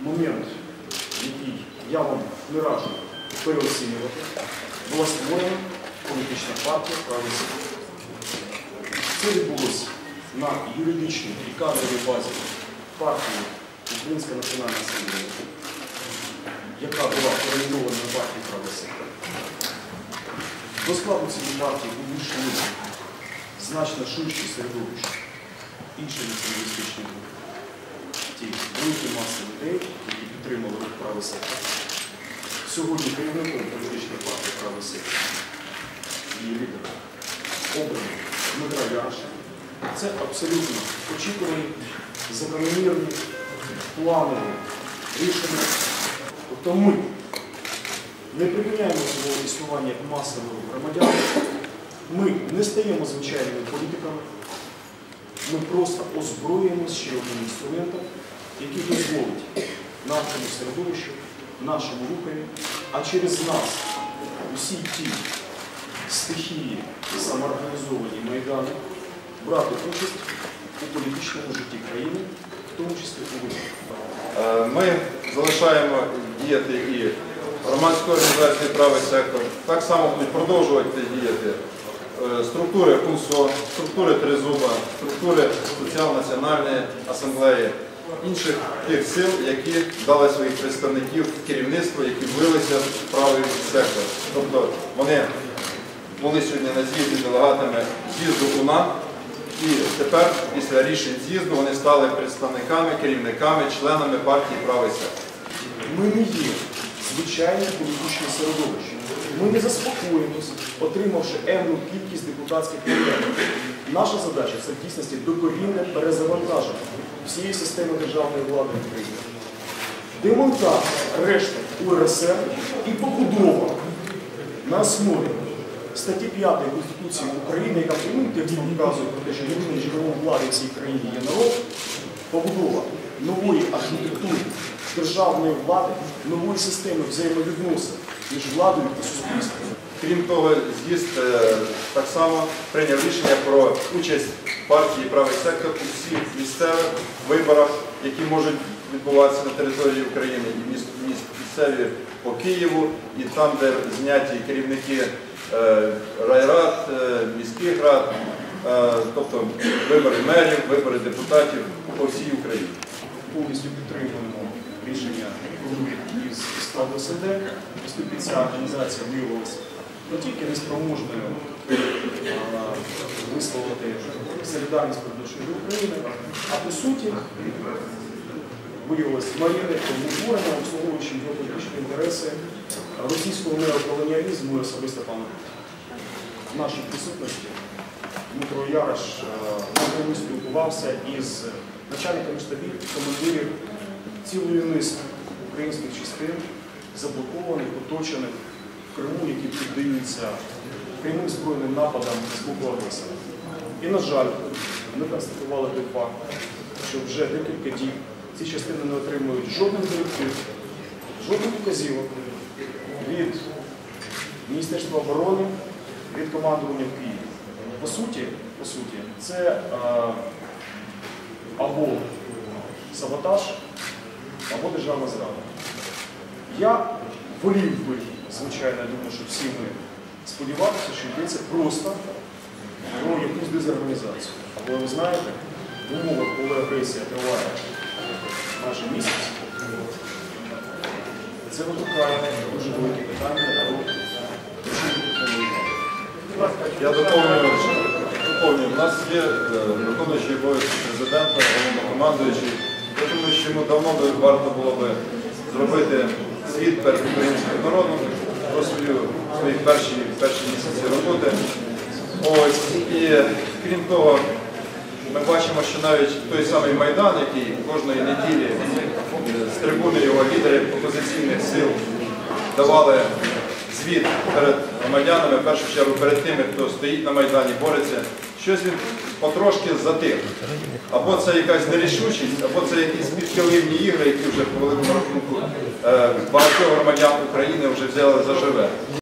момент, який я вам не раджу переоцінювати, була створена політична партія сектор. Це відбулося на юридичній і кадровій базі партії Українська Національна Асамблея, яка була перейменована на партію сектор. До складу цієї партії увійшли значно ширші середовища, інші націоналістичні групи, ті великі маси людей, які підтримали рух правий сектор. Сьогодні керівником політичної партії правий сектор і лідером обраний Дмитра Яроша. Це абсолютно очікувані, закономірні, планові рішення. Тобто ми не припиняємо свого існування як масового громадян, ми не стаємо звичайними політиками, ми просто озброюємо ще одним інструментом, який дозволить нашому середовищу, нашому рухові, а через нас усі ті стихії самоорганізовані Майдану брати участь у політичному житті країни, в тому числі у виборах. Е, Ми залишаємо діяти і громадської організації правий сектор. Так само будуть продовжувати діяти структури КУНСО, структури Тризуба, структури Соціал-національної асамблеї, інших тих сил, які дали своїх представників в керівництво, які влилися в правий сектор. Тобто вони були сьогодні на з'їзді делегатами з'їзду УНА. І тепер, після рішень з'їзду, вони стали представниками, керівниками, членами партії правий сектор. Ми не є звичайне політичне середовище. Ми не заспокоїмось, отримавши енну кількість депутатських мандатів. Наша задача це в дійсності докорінне перезавантаження всієї системи державної влади України. Демонтаж решти УРСР і побудова на основі статті 5 Конституції України, яка прямим текстом вказує про те, що єдиним джерелом влади в цій країні є народ, побудова нової архітектури державної влади, нової системи взаємовідносин між владою і суспільством. Крім того, з'їзд е, так само прийняв рішення про участь партії правий сектор у всіх місцевих виборах, які можуть відбуватися на території України і міст, міст місцеві по Києву, і там, де зняті керівники е, райрад, е, міських рад, тобто вибори мерів, вибори депутатів по всій Україні. повністю підтримуємо рішення із складу СНД, оскільки ця організація виявилася не тільки неспроможною висловити солідарність перед душою України, а по суті виявилася маріонеткою утворення, обслуговуючи геополітичні інтереси російського неоколоніалізму і особисто пана. В нашій присутності Дмитро Ярош е, напряму спілкувався із начальниками штабів, командирів цілої низки українських частин, заблокованих, оточених в Криму, які піддаються прямим збройним нападам з боку агресора. І, на жаль, ми констатували той факт, що вже декілька діб ці частини не отримують жодних директив, жодних указівок від Міністерства оборони, від командування в Києві. По суті, по суті, це е, або саботаж, або державна зрада. Я волів би, звичайно, думаю, що всі ми сподівалися, що йдеться просто про якусь дезорганізацію. Але ви знаєте, в умовах, коли агресія триває майже місяць, це викликає дуже великі питання про Я доповнюю, доповнюю. У нас є е, виконуючий обов'язки президента, головнокомандуючий. Що йому давно варто було би зробити звіт перед українським народом про свої перші, перші місяці роботи. Ось. І крім того, ми бачимо, що навіть той самий Майдан, який кожної неділі з трибуни його лідери опозиційних сил давали звіт перед громадянами, в першу чергу перед тими, хто стоїть на Майдані, бореться, щось він потрошки затих. Або це якась нерішучість, або це якісь підхилівні ігри, які вже по великому рахунку е, багатьох громадян України вже взяли заживе.